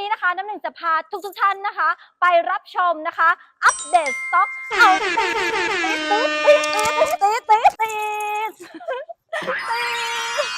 นี้นะคะน้ำหนึ่งจะพาทุกทุกท่านนะคะ ไปรับชมนะคะ อัปเดตสต็อกเอาตีตีตีตีตีตี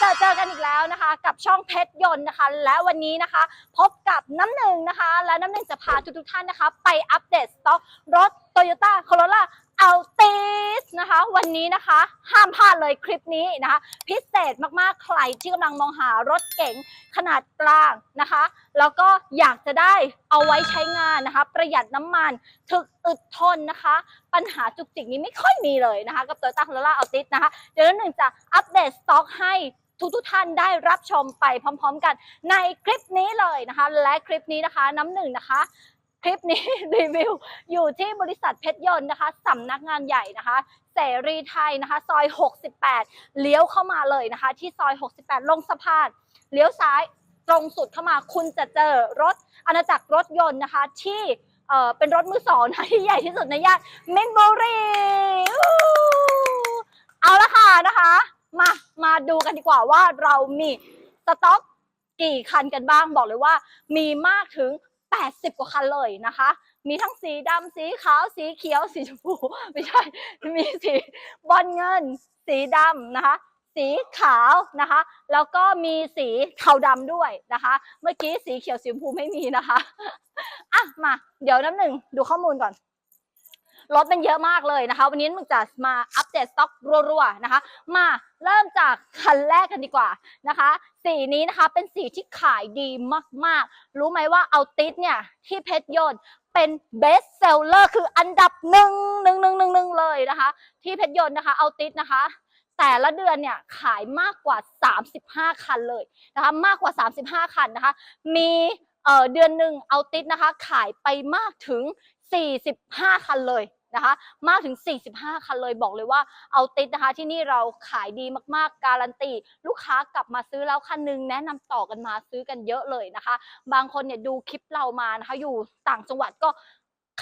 จะเจอกันอีกแล้วนะคะ กับช่องเพชรยนต์นะคะ และวันนี้นะคะ พบกับน้ำหนึ่งนะคะ และน้ำหนึ่งจะพาทุกๆท่านนะคะ ไปอัปเดตสต็อกรถ Toyota Corolla Altis นะคะ วันนี้นะคะ ห้ามพลาดเลยคลิปนี้นะคะ พิเศษมากๆ ใครที่กำลังมองหารถเก๋งขนาดกลางนะคะ แล้วก็อยากจะได้เอาไว้ใช้งานนะคะ ประหยัดน้ำมันถึกอึดทนนะคะ ปัญหาจุกจิกนี้ไม่ค่อยมีเลยนะคะ กับ Toyota Corolla Altis นะคะ เดี๋ยวหนึ่งจะอัปเดตสต็อกให้ทุกๆท่านได้รับชมไปพร้อม ๆ กันในคลิปนี้เลยนะคะ และคลิปนี้นะคะน้ำหนึ่งนะคะ คลิปนี้รีวิวอยู่ที่บริษัทเพชรยนต์นะคะสำนักงานใหญ่นะคะเสรีไทยนะคะซอย 68 เลี้ยวเข้ามาเลยนะคะ ที่ซอย 68 ลงสะพานเลี้ยวซ้ายตรงสุดเข้ามาคุณจะเจอรถอาณาจักรรถยนต์นะคะ ที่เอ่อเป็นรถมือสองนะที่ใหญ่ที่สุดในย่านมินบุรีเอาละค่ะนะคะ มามาดูกันดีกว่าว่าเรามีสต็อกกี่คันกันบ้างบอกเลยว่ามีมากถึง 80 กว่าคันเลยนะคะ มีทั้งสีดำสีขาวสีเขียว สีชมพู ไม่ใช่ มีสีบอลเงิน สีดำนะคะ สีขาวนะคะ แล้วก็มีสีเทาดำด้วยนะคะ เมื่อกี้สีเขียวสีชมพูไม่มีนะคะอะมา เดี๋ยวน้ำหนึ่งดูข้อมูลก่อน รถมันเยอะมากเลยนะคะ วันนี้มึงจะมาอัปเดตสต็อกรัวๆนะคะ มาเริ่มจากคันแรกกันดีกว่านะคะ สีนี้นะคะเป็นสีที่ขายดีมากๆ รู้ไหมว่าเอาติสเนี่ยที่เพชรยนต์เป็นเบสเซลเลอร์คืออันดับหนึ่งหนึ่งหนึ่งหนึ่งหนึ่งเลยนะคะ ที่เพชรยนต์นะคะเอาติสนะคะแต่ละเดือนเนี่ยขายมากกว่า 35 คันเลยนะคะมากกว่า 35 คันนะคะ มีเอ่อเดือนหนึ่งเอาติสนะคะ ขายไปมากถึง 45 คันเลย นะคะ มากถึง 45 คันเลยบอกเลยว่าเอาติสนะคะ ที่นี่เราขายดีมากๆ การันตีลูกค้ากลับมาซื้อแล้วคันหนึงแนะนำต่อกันมาซื้อกันเยอะเลยนะคะ บางคนเนี่ยดูคลิปเรามานะคะอยู่ต่างจังหวัดก็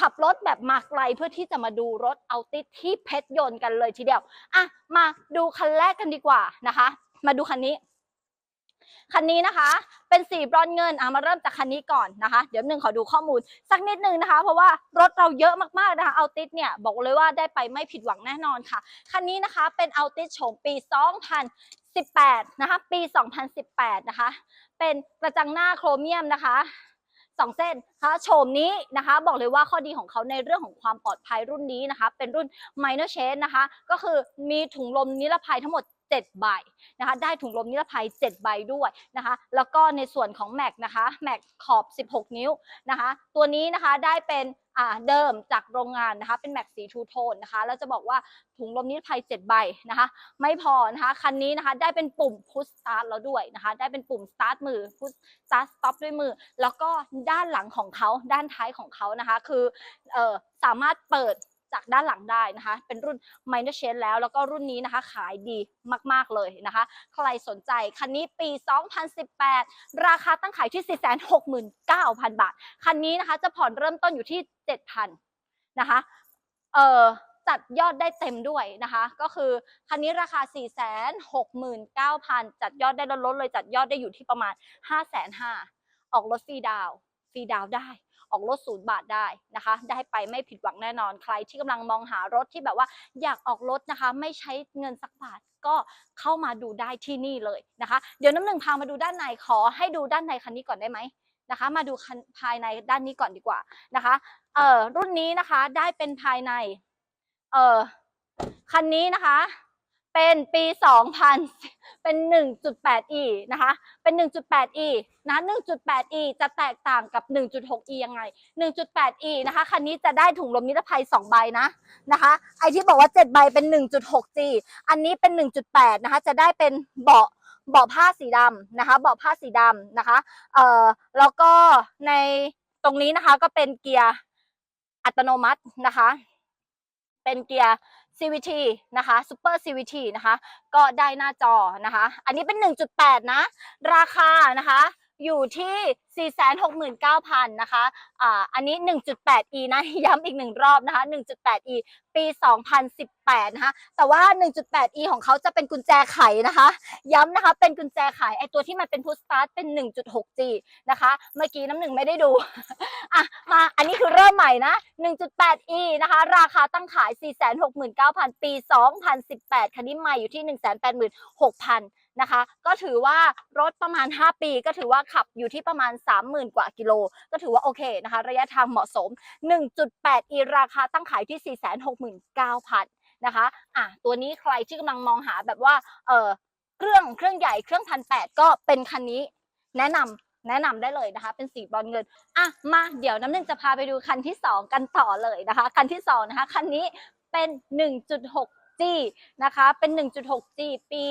ขับรถแบบมาไกลเพื่อที่จะมาดูรถเอาติสที่เพชรยนต์กันเลยทีเดียวอะมาดูคันแรกกันดีกว่านะคะ มาดูคันนี้ คันนี้นะคะเป็นสีบรอนเงินอะมาเริ่มจากคันนี้ก่อนนะคะ เดี๋ยวหนึ่งขอดูข้อมูลสักนิดนึงนะคะ เพราะว่ารถเราเยอะมากๆนะคะเอาติสเนี่ยบอกเลยว่าได้ไปไม่ผิดหวังแน่นอนค่ะ คันนี้นะคะเป็นเอาติสโฉมปี 2018 นะคะ ปี 2018 นะคะ เป็นกระจังหน้าโครเมียมนะคะสองเส้นนะคะโฉมนี้นะคะ บอกเลยว่าข้อดีของเขาในเรื่องของความปลอดภัยรุ่นนี้นะคะ เป็นรุ่น minor change นะคะ ก็คือมีถุงลมนิรภัยทั้งหมด 7 ใบนะคะ ได้ถุงลมนิรภัย 7 ใบด้วยนะคะ แล้วก็ในส่วนของแม็กนะคะแม็กขอบ 16 นิ้วนะคะ ตัวนี้นะคะได้เป็นอ่าเดิมจากโรงงานนะคะ เป็นแม็กสีทูโทนนะคะ แล้วจะบอกว่าถุงลมนิรภัย 7 ใบนะคะ ไม่พอนะคะ คันนี้นะคะได้เป็นปุ่มพุชสตาร์ทแล้วด้วยนะคะ ได้เป็นปุ่มสตาร์ทมือพุชสตาร์ทสต็อปด้วยมือ แล้วก็ด้านหลังของเขาด้านท้ายของเขานะคะ คือเออสามารถเปิด จากด้านหลังได้นะคะ เป็นรุ่น minor change แล้ว แล้วก็รุ่นนี้นะคะ ขายดีมาก ๆ เลยนะคะ ใครสนใจ คันนี้ปี 2018 ราคาตั้งขายที่ 469,000 บาท คันนี้นะคะ จะผ่อนเริ่มต้นอยู่ที่ 7,000 นะคะ เอ่อจัดยอดได้เต็มด้วยนะคะ ก็คือคันนี้ราคา 469,000 จัดยอดได้ลดๆเลยจัดยอดได้อยู่ที่ประมาณ 5,500ออกรถฟรีดาวฟรีดาวได้ ออกรถศูนย์บาทได้นะคะ ได้ไปไม่ผิดหวังแน่นอนใครที่กำลังมองหารถที่แบบว่าอยากออกรถนะคะ ไม่ใช้เงินสักบาทก็เข้ามาดูได้ที่นี่เลยนะคะ เดี๋ยวน้ำหนึ่งพามาดูด้านในขอให้ดูด้านในคันนี้ก่อนได้ไหมนะคะ มาดูคันภายในด้านนี้ก่อนดีกว่านะคะเอ่อรุ่นนี้นะคะได้เป็นภายในเอ่อคันนี้นะคะ เป็นปี 2000 เป็น 1.8e นะคะ เป็น 1.8e นะ 1.8e จะแตกต่างกับ 1.6e ยังไง 1.8e นะคะ คันนี้จะได้ถุงลมนิรภัย 2 ใบนะ นะคะ ไอที่บอกว่า 7 ใบเป็น 1.6g อันนี้เป็น 1.8 นะคะ จะได้เป็นเบาะเบาะผ้าสีดำนะคะ เบาะผ้าสีดำนะคะ เอ่อ แล้วก็ในตรงนี้นะคะก็เป็นเกียร์อัตโนมัตินะคะ เป็นเกียร์ CVT นะคะ Super CVT นะคะ ก็ได้หน้าจอนะคะ อันนี้เป็น 1.8 นะ ราคานะคะ อยู่ที่ 469,000 นะคะ อ่า อันนี้ 1.8e นะ ย้ำอีกหนึ่งรอบนะคะ 1.8e ปี 2018 นะคะ แต่ว่า 1.8e ของเขาจะเป็นกุญแจไขนะคะ ย้ำนะคะ เป็นกุญแจไข ไอตัวที่มันเป็นพุชสตาร์ทเป็น 1.6g นะคะ เมื่อกี้น้ำหนึ่งไม่ได้ดู อะ มา อันนี้คือเริ่มใหม่นะ 1.8e นะคะ ราคาตั้งขาย 469,000 ปี 2018 คันนี้ใหม่อยู่ที่ 186,000 นะคะ ก็ถือว่ารถประมาณ 5 ปี ก็ถือว่าขับอยู่ที่ประมาณ 30,000 กว่ากิโล ก็ถือว่าโอเคนะคะ ระยะทางเหมาะสม 1.8e ราคาตั้งขายที่ 469,000นะคะ อะ ตัวนี้ใครที่กำลังมองหาแบบว่า เออเครื่อง เครื่องใหญ่ เครื่องพันแปดก็เป็นคันนี้ แนะนำแนะนำได้เลยนะคะ เป็นสีบอนซ์เงิน อะ มา เดี๋ยวน้ำหนึ่งจะพาไปดูคันที่2กันต่อเลยนะคะ คันที่2นะคะ คันนี้เป็น 6G นะคะ เป็น 1.6G ปี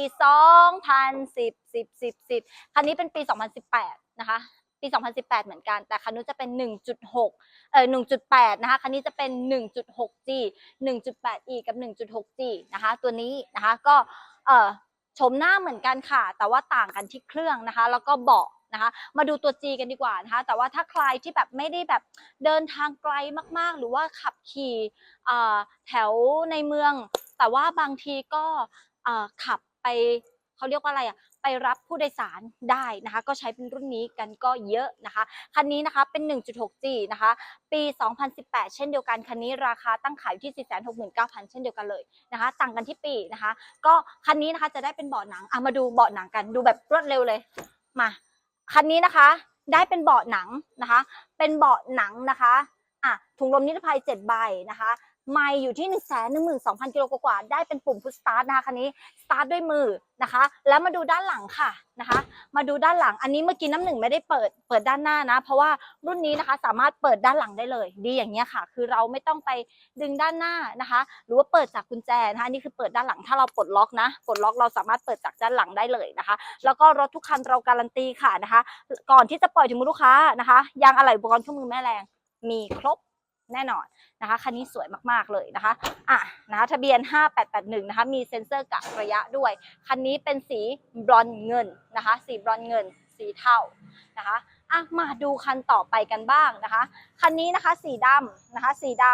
2010 10 10 10คันนี้เป็นปี 2018 นะคะ ปี 2018 เหมือนกัน แต่คันนู้นจะเป็น 1.6 เอ่อ 1.8 นะคะ คันนี้จะเป็น 1.6G 1.8E กับ 1.6G นะคะ ตัวนี้นะคะ ก็ เอ่อชมหน้าเหมือนกันค่ะ แต่ว่าต่างกันที่เครื่องนะคะ แล้วก็เบาะนะคะมาดูตัว G กันดีกว่านะคะ แต่ว่าถ้าใครที่แบบไม่ได้แบบเดินทางไกลมากๆ หรือว่าขับขี่อ่าแถวในเมือง แต่ว่าบางทีก็ขับไปเขาเรียกว่าอะไรอะไปรับผู้โดยสารได้นะคะ ก็ใช้เป็นรุ่นนี้กันก็เยอะนะคะ คันนี้นะคะเป็น 1.6G นะคะ ปี 2018 เช่นเดียวกัน คันนี้ราคาตั้งขายอยู่ที่ 469,000 เช่นเดียวกันเลยนะคะ ต่างกันที่ปีนะคะ ก็คันนี้นะคะจะได้เป็นเบาะหนังอะมาดูเบาะหนังกันดูแบบรวดเร็วเลย มา คันนี้นะคะได้เป็นเบาะหนังนะคะ เป็นเบาะหนังนะคะอะถุงลมนิรภัย7ใบนะคะ ไม่อยู่ที่ 1 1 2 0 0 0กิโลกว่าๆได้เป็นปุ่มพุชสตาร์ทนะคะคันนี้สตาร์ทด้วยมือนะคะ แล้วมาดูด้านหลังค่ะนะคะ มาดูด้านหลังอันนี้เมื่อกี้น้ำหนึ่งไม่ได้เปิดเปิดด้านหน้านะ เพราะว่ารุ่นนี้นะคะสามารถเปิดด้านหลังได้เลย ดีอย่างเงี้ยค่ะ คือเราไม่ต้องไปดึงด้านหน้านะคะ หรือว่าเปิดจากกุญแจนะคะนนี่คือเปิดด้านหลังถ้าเราปลดล็อกนะปลดล็อกเราสามารถเปิดจากด้านหลังได้เลยนะคะ แล้วก็รถทุกคันเราการันตีค่ะนะคะ ก่อนที่จะปล่อยถึงมือลูกค้านะคะยางอะไหล่อุปกรณ์เครื่องมือแม่แรงมีครบ แน่นอนนะคะคันนี้สวยมากๆเลยนะคะอะนะคะทะเบียน 5881นะคะมีเซ็นเซอร์กะระยะด้วย คันนี้เป็นสีบรอนเงินนะคะ สีบรอนเงิน สีเทานะคะอะมาดูคันต่อไปกันบ้างนะคะ คันนี้นะคะสีดำนะคะ สีด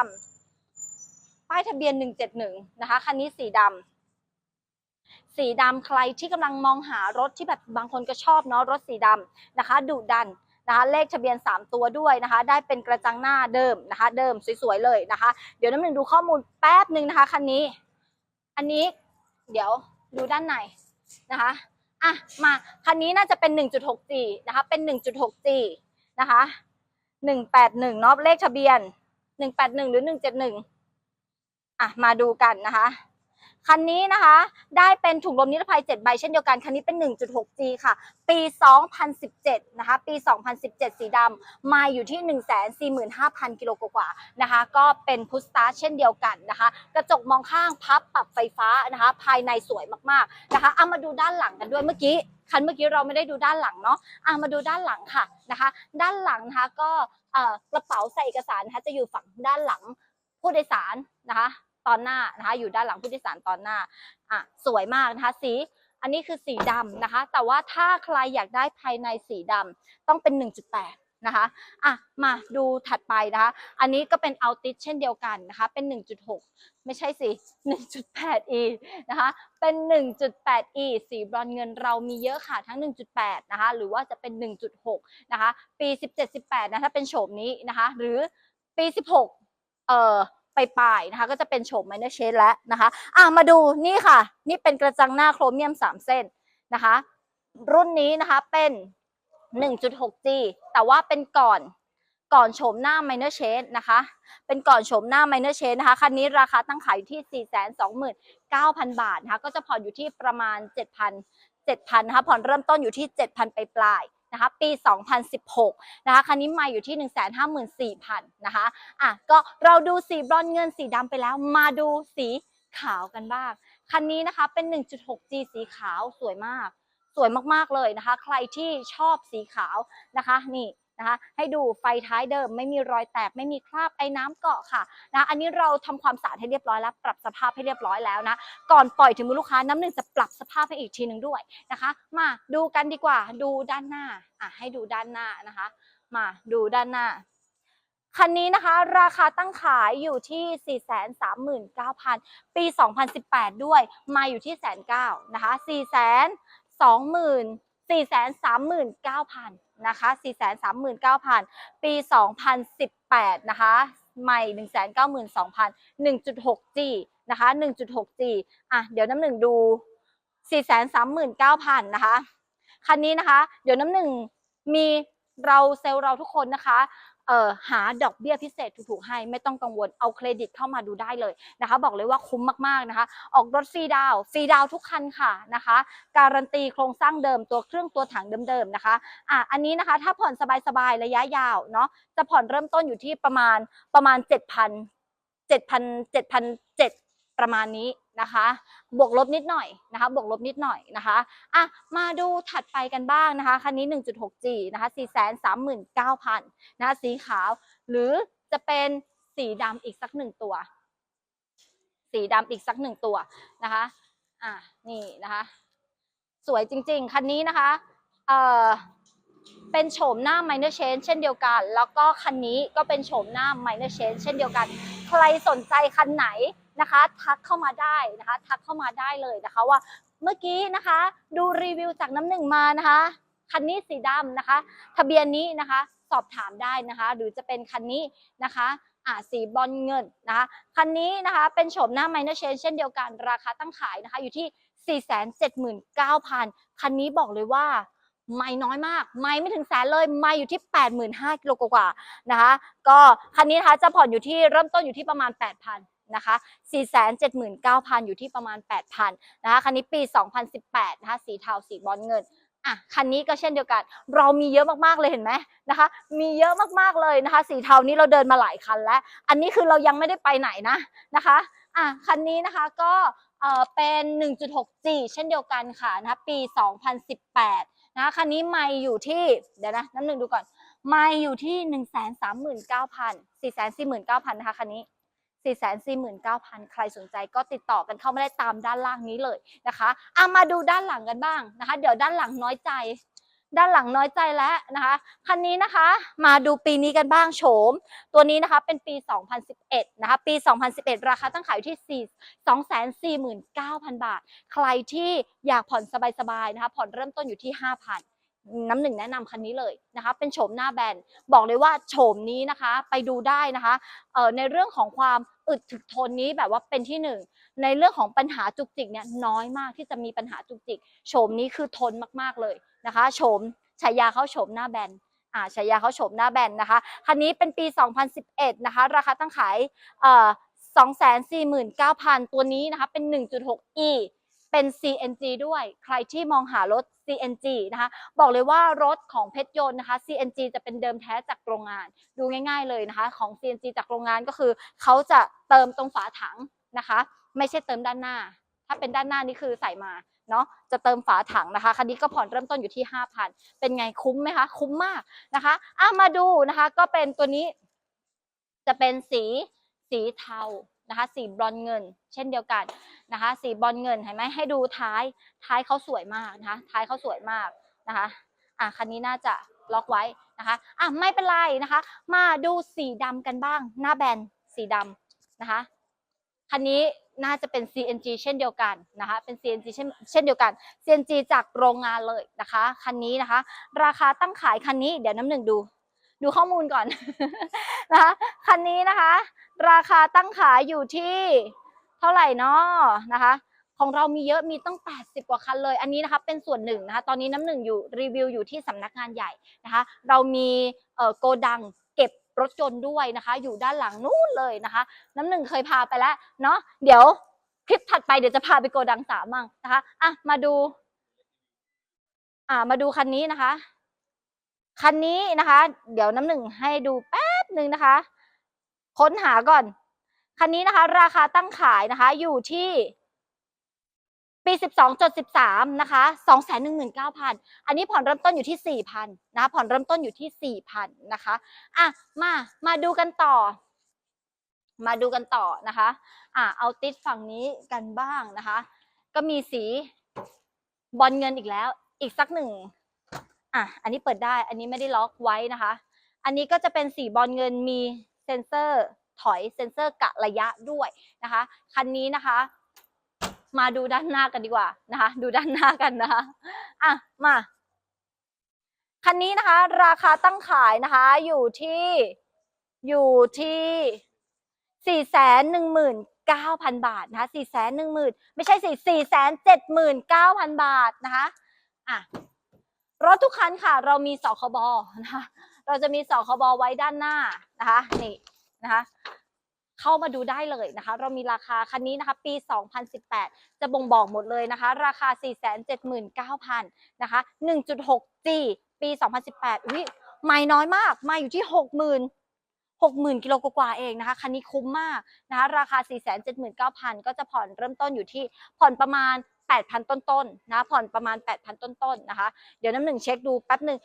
ำป้ายทะเบียน 171นะคะคันนี้สีดำสีดำใครที่กำลังมองหารถที่แบบบางคนก็ชอบเนาะรถสีดำนะคะดุดัน นะคะเลขทะเบียน 3 ตัวด้วยนะคะ ได้เป็นกระจังหน้าเดิมนะคะ เดิมสวยๆเลยนะคะ เดี๋ยวน้ำหนึ่งดูข้อมูลแป๊บหนึ่งนะคะคันนี้ อันนี้เดี๋ยวดูด้านในนะคะอะมาคันนี้น่าจะเป็น 1.6G นะคะ เป็น 1.6G นะคะ181เนาะเลขทะเบียน 181 หรือ 171อะมาดูกันนะคะ คันนี้นะคะ ได้เป็นถุงลมนิรภัย 7 ใบเช่นเดียวกัน คันนี้เป็น 1.6G ค่ะ ปี 2017 นะคะ ปี 2017 สีดำมาอยู่ที่ 145,000 กิโลกว่าๆนะคะ ก็เป็นพุชสตาร์ทเช่นเดียวกันนะคะ กระจกมองข้างพับปรับไฟฟ้านะคะ ภายในสวยมากๆนะคะ เอามาดูด้านหลังกันด้วยเมื่อกี้ คันเมื่อกี้เราไม่ได้ดูด้านหลังเนาะอะมาดูด้านหลังค่ะนะคะ ด้านหลังนะคะก็กระเป๋าใส่เอกสารนะคะจะอยู่ฝั่งด้านหลังผู้โดยสารนะคะ ตอนหน้านะคะอยู่ด้านหลังผู้โดยสารตอนหน้าอะสวยมากนะคะสีอันนี้คือสีดำนะคะ แต่ว่าถ้าใครอยากได้ภายในสีดำต้องเป็น 1.8 นะคะอะมาดูถัดไปนะคะ อันนี้ก็เป็นเอาติสเช่นเดียวกันนะคะ เป็น 1.6 ไม่ใช่สิ 1.8e นะคะ เป็น 1.8e สีบรอนเงินเรามีเยอะค่ะทั้ง 1.8 นะคะ หรือว่าจะเป็น 1.6 นะคะ ปี 17-18 นะถ้าเป็นโฉมนี้นะคะ หรือปี 16 เอ่อ ไปปลายนะคะ ก็จะเป็นโฉมไมเนอร์เชดแล้วนะคะ อะมาดูนี่ค่ะ นี่เป็นกระจังหน้าโครเมียม 3 เส้นนะคะ รุ่นนี้นะคะเป็น 1.6G แต่ว่าเป็นก่อนก่อนโฉมหน้า Minor Shade นะคะ เป็นก่อนโฉมหน้า Minor Shade นะคะ คันนี้ราคาตั้งขายอยู่ที่ 429,000 บาทนะคะ ก็จะผ่อนอยู่ที่ประมาณ 7,000 7,000นะคะ ผ่อนเริ่มต้นอยู่ที่ 7,000 ไปปลาย นะคะปี 2016 นะคะคันนี้มาอยู่ที่ 154,000 นะคะอะก็เราดูสีบรอนเงินสีดำไปแล้วมาดูสีขาวกันบ้าง คันนี้นะคะเป็น 1.6G สีขาวสวยมาก สวยมากๆเลยนะคะ ใครที่ชอบสีขาวนะคะ นี่ นะคะให้ดูไฟท้ายเดิม ไม่มีรอยแตกไม่มีคราบไอ้น้ำเกาะค่ะนะอันนี้เราทำความสะอาดให้เรียบร้อยแล้ว ปรับสภาพให้เรียบร้อยแล้วนะก่อนปล่อยถึงมือลูกค้าน้ำหนึ่งจะปรับสภาพให้อีกทีหนึ่งด้วยนะคะ มาดูกันดีกว่าดูด้านหน้าอะให้ดูด้านหน้านะคะ มาดูด้านหน้าคันนี้นะคะราคาตั้งขายอยู่ที่ 439,000 ปี 2018 ด้วย มาอยู่ที่แสนเก้านะคะ 4 2 0 0 0 439,000นะคะ439,000 ปี 2018 นะคะใหม่ 192,000 1.6G นะคะ 1.6G อะ เดี๋ยวน้ำหนึ่งดู 439,000 นะคะ คันนี้นะคะ เดี๋ยวน้ำหนึ่งมีเราเซลล์เราทุกคนนะคะ หาดอกเบี้ยพิเศษถูกๆให้ไม่ต้องกังวลเอาเครดิตเข้ามาดูได้เลยนะคะ บอกเลยว่าคุ้มมากๆนะคะ ออกรถฟรีดาวฟรีดาวทุกคันค่ะนะคะ การันตีโครงสร้างเดิมตัวเครื่องตัวถังเดิมๆนะคะอะอันนี้นะคะถ้าผ่อนสบายๆระยะยาวเนาะจะผ่อนเริ่มต้นอยู่ที่ประมาณประมาณ 7,000 7,000 7,007 ประมาณนี้นะคะ บวกลบนิดหน่อยนะคะ บวกลบนิดหน่อยนะคะอะมาดูถัดไปกันบ้างนะคะ คันนี้ 1.6G นะคะ 439,000นะคะสีขาว หรือจะเป็นสีดำอีกสักหนึ่งตัว สีดำอีกสักหนึ่งตัวนะคะอะนี่นะคะ สวยจริงๆ คันนี้นะคะเอ่อเป็นโฉมหน้า minor change เช่นเดียวกัน แล้วก็คันนี้ก็เป็นโฉมหน้า minor change เช่นเดียวกัน ใครสนใจคันไหน นะคะ ทักเข้ามาได้นะคะ ทักเข้ามาได้เลยนะคะว่าเมื่อกี้นะคะ ดูรีวิวจากน้ำหนึ่งมานะคะคันนี้สีดำนะคะ ทะเบียนนี้นะคะ สอบถามได้นะคะ หรือจะเป็นคันนี้นะคะอ่าสีบอลเงินนะคะคันนี้นะคะเป็นโฉมหน้า minor change เช่นเดียวกันราคาตั้งขายนะคะ อยู่ที่ 479,000 คันนี้บอกเลยว่าไม่น้อยมาก ไม่ไม่ถึงแสนเลยไม่อยู่ที่ 85,000กิโลกว่าๆนะคะ ก็คันนี้นะคะจะผ่อนอยู่ที่เริ่มต้นอยู่ที่ประมาณ 8,000 นะคะ479,000 อยู่ที่ประมาณ 8,000นะคะคันนี้ปี 2018นะคะสีเทาสีบอลเงินอะคันนี้ก็เช่นเดียวกัน เรามีเยอะมากๆเลยเห็นไหมนะคะ มีเยอะมากๆเลยนะคะ สีเทานี้เราเดินมาหลายคันแล้ว อันนี้คือเรายังไม่ได้ไปไหนนะนะคะอะคันนี้นะคะก็เออเป็น 1.6G เช่นเดียวกันค่ะนะคะปี 2018นะคะันนี้ไม่อยู่ที่เดี๋ยวนะน้ำหนึ่งดูก่อนไม่อยู่ที่หนึ่งแสนสามหมื่นเก้าพันสี่แสนสี่หมื่นเก้าพันนะคะคันนี้ สี่แสนสี่หมื่นเก้าพันใครสนใจก็ติดต่อกันเข้ามาได้ตามด้านล่างนี้เลยนะคะอะมาดูด้านหลังกันบ้างนะคะ เดี๋ยวด้านหลังน้อยใจ ด้านหลังน้อยใจแล้วนะคะคันนี้นะคะ มาดูปีนี้กันบ้างโฉม ตัวนี้นะคะเป็นปี 2011 นะคะ ปี 2011 ราคาตั้งขายอยู่ที่ 4 249,000 บาท ใครที่อยากผ่อนสบายๆนะคะ ผ่อนเริ่มต้นอยู่ที่ 5,000 น้ำหนึ่งแนะนำคันนี้เลยนะคะ เป็นโฉมหน้าแบนบอกเลยว่าโฉมนี้นะคะ ไปดูได้นะคะในเรื่องของความอึดถึกทนนี้แบบว่าเป็นที่หนึ่งในเรื่องของปัญหาจุกจิกเนี่ยน้อยมากที่จะมีปัญหาจุกจิกโฉมนี้คือทนมากๆเลยนะคะโฉมฉายาเขาโฉมหน้าแบนอ่าฉายาเขาโฉมหน้าแบนนะคะคันนี้เป็นปี 2011 นะคะ ราคาตั้งขายเอ่อ249,000 ตัวนี้นะคะเป็น 1.6e เป็น CNG ด้วย ใครที่มองหารถ CNG นะคะ บอกเลยว่ารถของเพชรยนต์นะคะ CNG จะเป็นเดิมแท้จากโรงงาน ดูง่ายๆเลยนะคะ ของ CNG จากโรงงานก็คือ เขาจะเติมตรงฝาถังนะคะ ไม่ใช่เติมด้านหน้า ถ้าเป็นด้านหน้านี่คือใส่มาเนาะจะเติมฝาถังนะคะคันนี้ก็ผ่อนเริ่มต้นอยู่ที่ 5,000 เป็นไงคุ้มไหมคะคุ้มมากนะคะอะมาดูนะคะ ก็เป็นตัวนี้จะเป็นสีสีเทา นะคะสีบรอนเงิน เช่นเดียวกันนะคะ สีบรอนเงินเห็นไหมให้ดูท้ายท้ายเขาสวยมากนะคะ ท้ายเขาสวยมากนะคะอะคันนี้น่าจะล็อกไว้นะคะอะไม่เป็นไรนะคะ มาดูสีดำกันบ้าง หน้าแบนสีดำนะคะคันนี้น่าจะเป็น CNG เช่นเดียวกันนะคะ เป็น CNG เช่นเช่นเดียวกัน CNG จากโรงงานเลยนะคะ คันนี้นะคะ ราคาตั้งขายคันนี้เดี๋ยวน้ำหนึ่งดู ดูข้อมูลก่อนนะคะ คันนี้นะคะ ราคาตั้งขายอยู่ที่เท่าไหร่เนาะนะคะของเรามีเยอะมีตั้ง 80 กว่าคันเลย อันนี้นะคะเป็นส่วนหนึ่งนะคะ ตอนนี้น้ำหนึ่งอยู่รีวิวอยู่ที่สำนักงานใหญ่นะคะ เรามีเออโกดังเก็บรถยนต์ด้วยนะคะ อยู่ด้านหลังนู้นเลยนะคะ น้ำหนึ่งเคยพาไปแล้วเนาะ เดี๋ยวคลิปถัดไปเดี๋ยวจะพาไปโกดังสามมั่งนะคะ อะมาดู อ่ามาดูคันนี้นะคะ คันนี้นะคะ เดี๋ยวน้ำหนึ่งให้ดูแป๊บหนึ่งนะคะ ค้นหาก่อน คันนี้นะคะ ราคาตั้งขายนะคะ อยู่ที่ปี12.13นะคะ219,000 อันนี้ผ่อนเริ่มต้นอยู่ที่ 4,000นะคะผ่อนเริ่มต้นอยู่ที่ 4,000นะคะอะมามาดูกันต่อ มาดูกันต่อนะคะอะเอาติดฝั่งนี้กันบ้างนะคะ ก็มีสีบอลเงินอีกแล้ว อีกสักหนึ่งอะอันนี้เปิดได้ อันนี้ไม่ได้ล็อกไว้นะคะ อันนี้ก็จะเป็นสีบอลเงินมี ซ็นเซอร์ถอยเซ็นเซอร์กะระยะด้วยนะคะ คันนี้นะคะ มาดูด้านหน้ากันดีกว่านะคะ ดูด้านหน้ากันนะคะอะมาคันนี้นะคะ ราคาตั้งขายนะคะ อยู่ที่อยู่ที่สี่แสนหนึ่งหมื่นเก้าพันบาทนะคะสี่แสนหนึ่งหมื่นไม่ใช่สี่สี่แสนเจ็ดหมื่นเก้าพันบาทนะคะอะรถทุกคันค่ะ เรามีสคบนะคะ เราจะมีสคบไว้ด้านหน้านะคะนี่นะคะเข้ามาดูได้เลยนะคะ เรามีราคาคันนี้นะคะปี 2018 จะบ่งบอกหมดเลยนะคะ ราคา 479,000นะคะ 1.6G ปี 2018อุ้ยไม่น้อยมาก มาอยู่ที่ 60,000 60,000กิโลกว่าเองนะคะคันนี้คุ้มมากนะคะราคา 479,000 ก็จะผ่อนเริ่มต้นอยู่ที่ผ่อนประมาณ8,000 ต้นๆนะผ่อนประมาณ 8,000 ต้นๆนะคะ เดี๋ยวน้ำหนึ่งเช็คดูแป๊บหนึ่ง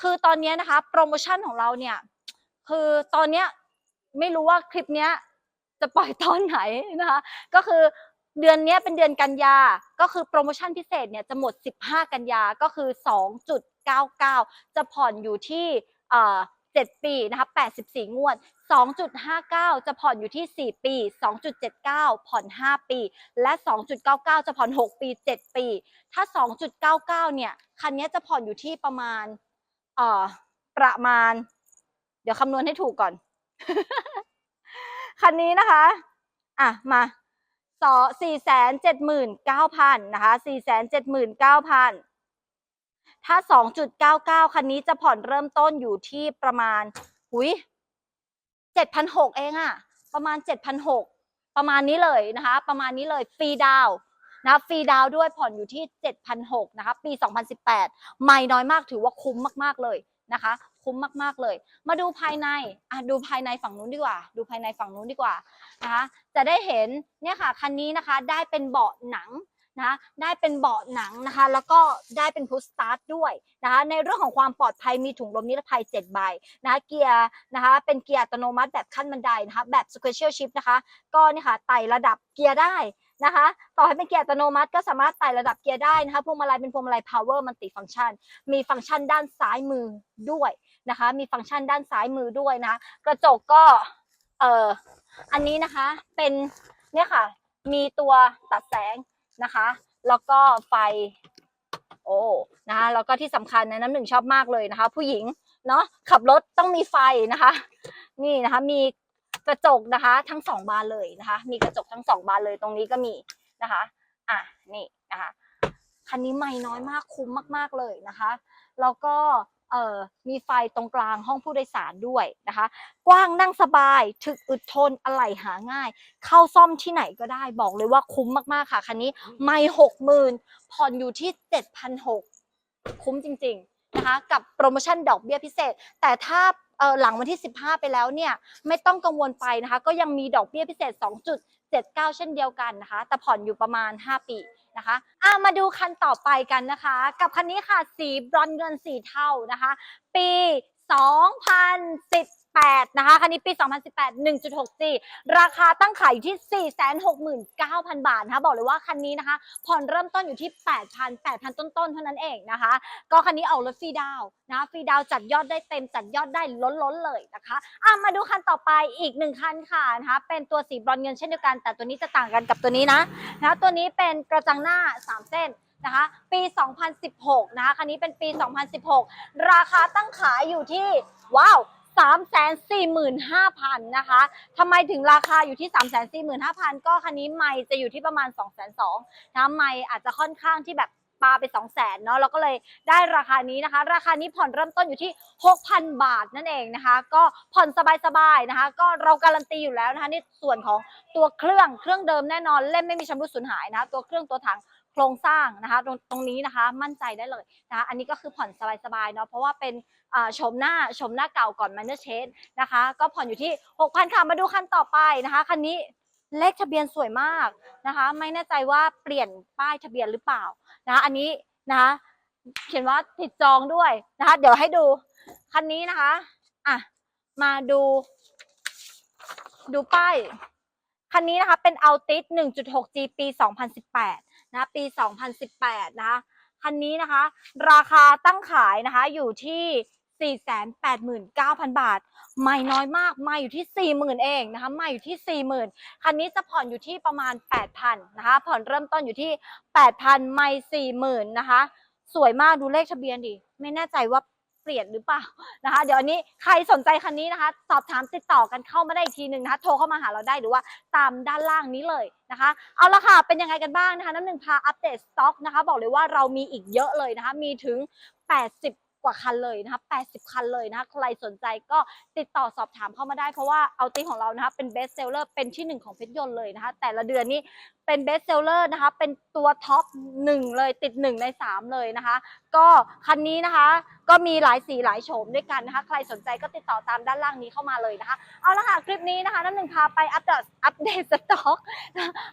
คือตอนนี้นะคะ โปรโมชั่นของเราเนี่ย คือตอนเนี้ยไม่รู้ว่าคลิปเนี้ยจะปล่อยตอนไหนนะคะ ก็คือเดือนนี้เป็นเดือนกันยา ก็คือโปรโมชั่นพิเศษเนี่ยจะหมด 15 กันยา ก็คือ 2.99 จะผ่อนอยู่ที่เอ่อ7ปีนะคะ 84 งวด 2.59 จะผ่อนอยู่ที่ 4 ปี 2.79 ผ่อน 5 ปี และ 2.99 จะผ่อน 6 ปี 7 ปี ถ้า 2.99 เนี่ย คันนี้จะผ่อนอยู่ที่ประมาณ เอ่อประมาณ เดี๋ยวคำนวณให้ถูกก่อน คันนี้นะคะ อะ มาสอสี่แสนเจ็ดหมื่นเก้าพันนะคะสี่แสนเจ็ดหมื่นเก้าพันถ้าสองจุดเก้าเก้าคันนี้จะผ่อนเริ่มต้นอยู่ที่ประมาณหุยเจ็ดพันหกเองอะประมาณเจ็ดพันหกประมาณนี้เลยนะคะ ประมาณนี้เลยฟรีดาว นะฟรีดาวด้วยผ่อนอยู่ที่เจ็ดพันหกนะคะปีสองพันสิบแปดไม่น้อยมากถือว่าคุ้มมาก ๆ เลยนะคะ คุ้มมาก ๆ เลย มาดูภายในอะดูภายในฝั่งนู้นดีกว่า ดูภายในฝั่งนู้นดีกว่านะคะจะได้เห็นเนี่ยค่ะคันนี้นะคะได้เป็นเบาะหนังนะคะได้เป็นเบาะหนังนะคะ แล้วก็ได้เป็นพุชสตาร์ทด้วยนะคะในเรื่องของความปลอดภัยมีถุงลมนิรภัย 7 ใบนะคะเกียร์นะคะเป็นเกียร์อัตโนมัติแบบขั้นบันไดนะคะแบบ sequential shift นะคะ ก็เนี่ยค่ะไต่ระดับเกียร์ได้ นะคะ ต่อให้เป็นเกียร์อัตโนมัติก็สามารถไต่ระดับเกียร์ได้นะคะพวงมาลัยเป็นพวงมาลัย power multi function มีฟังก์ชันด้านซ้ายมือด้วยนะคะ มีฟังก์ชันด้านซ้ายมือด้วยนะคะกระจกก็เอ่ออันนี้นะคะเป็นเนี่ยค่ะ มีตัวตัดแสงนะคะ แล้วก็ไฟโอ้นะคะแล้วก็ที่สำคัญนะน้ำหนึ่งชอบมากเลยนะคะ ผู้หญิงเนาะขับรถต้องมีไฟนะคะ นี่นะคะมี กระจกนะคะ ทั้งสองบานเลยนะคะ มีกระจกทั้งสองบานเลยตรงนี้ก็มีนะคะ อะนี่นะคะคันนี้ไม่น้อยมากคุ้มมากๆเลยนะคะแล้วก็เอ่อมีไฟตรงกลางห้องผู้โดยสารด้วยนะคะ กว้างนั่งสบายถึกอึดทนอะไหล่หาง่าย เข้าซ่อมที่ไหนก็ได้บอกเลยว่าคุ้มมากๆค่ะคันนี้ไม่หกหมื่นผ่อนอยู่ที่เจ็ดพันหกคุ้มจริง ๆนะคะ กับโปรโมชั่นดอกเบี้ยพิเศษ แต่ถ้า เอ่อหลังวันที่ 15 ไปแล้วเนี่ยไม่ต้องกังวลไปนะคะ ก็ยังมีดอกเบี้ยพิเศษ 2.79 เช่นเดียวกันนะคะ แต่ผ่อนอยู่ประมาณ 5 ปีนะคะอะมาดูคันต่อไปกันนะคะ กับคันนี้ค่ะสีบรอนซ์เงินสีเทานะคะ ปี 2010 2018 นะคะ คันนี้ปี 2018 1.6G ราคาตั้งขายอยู่ที่ 469,000 บาทนะคะบอกเลยว่าคันนี้นะคะ ผ่อนเริ่มต้นอยู่ที่ 8,000 8,000 ต้นๆ เท่านั้นเองนะคะ ก็คันนี้เอารถฟรีดาวนะฟรีดาวจัดยอดได้เต็มจัดยอดได้ล้นๆเลยนะคะอะมาดูคันต่อไปอีกหนึ่งคันค่ะนะคะ เป็นตัวสีบรอนซ์เงินเช่นเดียวกัน แต่ตัวนี้จะต่างกันกับตัวนี้นะนะตัวนี้เป็นกระจังหน้า 3 เส้นนะคะปี 2016 นะคะ คันนี้เป็นปี 2016 ราคาตั้งขายอยู่ที่ ว้าว 345,000นะคะทำไมถึงราคาอยู่ที่ 345,000 ก็คันนี้ไม่จะอยู่ที่ประมาณ 202,000นะไม่อาจจะค่อนข้างที่แบบปาไป 200,000เนาะเราก็เลยได้ราคานี้นะคะ ราคานี้ผ่อนเริ่มต้นอยู่ที่ 6,000 บาทนั่นเองนะคะ ก็ผ่อนสบายๆนะคะ ก็เราการันตีอยู่แล้วนะคะในส่วนของตัวเครื่องเครื่องเดิมแน่นอนเล่มไม่มีชำรุดสูญหายนะคะ ตัวเครื่องตัวถังโครงสร้างนะคะ ตรงตรงนี้นะคะมั่นใจได้เลยนะคะอันนี้ก็คือผ่อนสบายๆเนาะเพราะว่าเป็น ชมหน้าชมหน้าเก่าก่อนมันเนอร์เชนนะคะ ก็ผ่อนอยู่ที่ 6,000 ค่ะ มาดูคันต่อไปนะคะคันนี้เลขทะเบียนสวยมากนะคะ ไม่แน่ใจว่าเปลี่ยนป้ายทะเบียนหรือเปล่านะคะอันนี้นะคะเขียนว่าติดจองด้วยนะคะ เดี๋ยวให้ดูคันนี้นะคะอะมาดู ดูป้ายคันนี้นะคะเป็น Altis 1.6G ปี 2018 นะปี 2018 นะคะคันนี้นะคะ ราคาตั้งขายนะคะอยู่ที่ 489,000 บาท ไม่น้อยมาก ไม่อยู่ที่ 40,000 เองนะคะไม่อยู่ที่ 40,000 คันนี้จะผ่อนอยู่ที่ประมาณ 8,000 นะคะ ผ่อนเริ่มต้นอยู่ที่ 8,000 ไม่ 40,000 นะคะ สวยมากดูเลขทะเบียนดิ ไม่แน่ใจว่าเปลี่ยนหรือเปล่านะคะ เดี๋ยวอันนี้ใครสนใจคันนี้นะคะ สอบถามติดต่อกันเข้ามาได้อีกทีหนึ่งนะคะ โทรเข้ามาหาเราได้หรือว่าตามด้านล่างนี้เลยนะคะ เอาละค่ะ เป็นยังไงกันบ้างนะคะ น้ำหนึ่งพาอัปเดตสต็อกนะคะ บอกเลยว่าเรามีอีกเยอะเลยนะคะ มีถึง 80 กว่าคันเลยนะคะ80 คันเลยนะคะใครสนใจก็ติดต่อสอบถามเข้ามาได้เพราะว่าเอาตีของเรานะคะเป็นเบสเซลเลอร์เป็นที่หนึ่งของเพชรยนต์เลยนะคะแต่ละเดือนนี้ เป็นเบสเซลเลอร์นะคะ เป็นตัวท็อปหนึ่งเลยติดหนึ่งในสามเลยนะคะ ก็คันนี้นะคะ ก็มีหลายสีหลายโฉมด้วยกันนะคะ ใครสนใจก็ติดต่อตามด้านล่างนี้เข้ามาเลยนะคะ เอาละค่ะ คลิปนี้นะคะน้ำหนึ่งพาไปอัปเดตอัปเดตสต็อก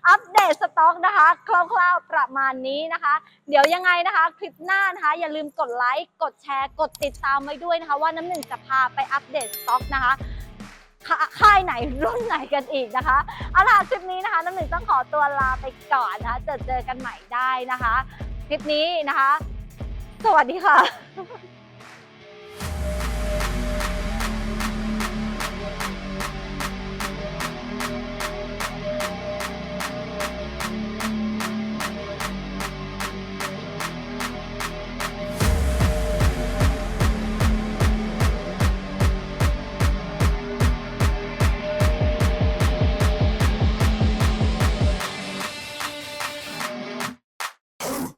อัปเดตสต็อกนะคะคร่าวๆประมาณนี้นะคะ เดี๋ยวยังไงนะคะ คลิปหน้านะคะ อย่าลืมกดไลค์กดแชร์กดติดตามไว้ด้วยนะคะ ว่าน้ำหนึ่งจะพาไปอัปเดตสต็อกนะคะ ค่ายไหนรุ่นไหนกันอีกนะคะเอาล่ะคลิปนี้นะคะน้ำหนึ่งต้องขอตัวลาไปก่อนนะคะเจอเจอกันใหม่ได้นะคะ คลิปนี้นะคะ สวัสดีค่ะ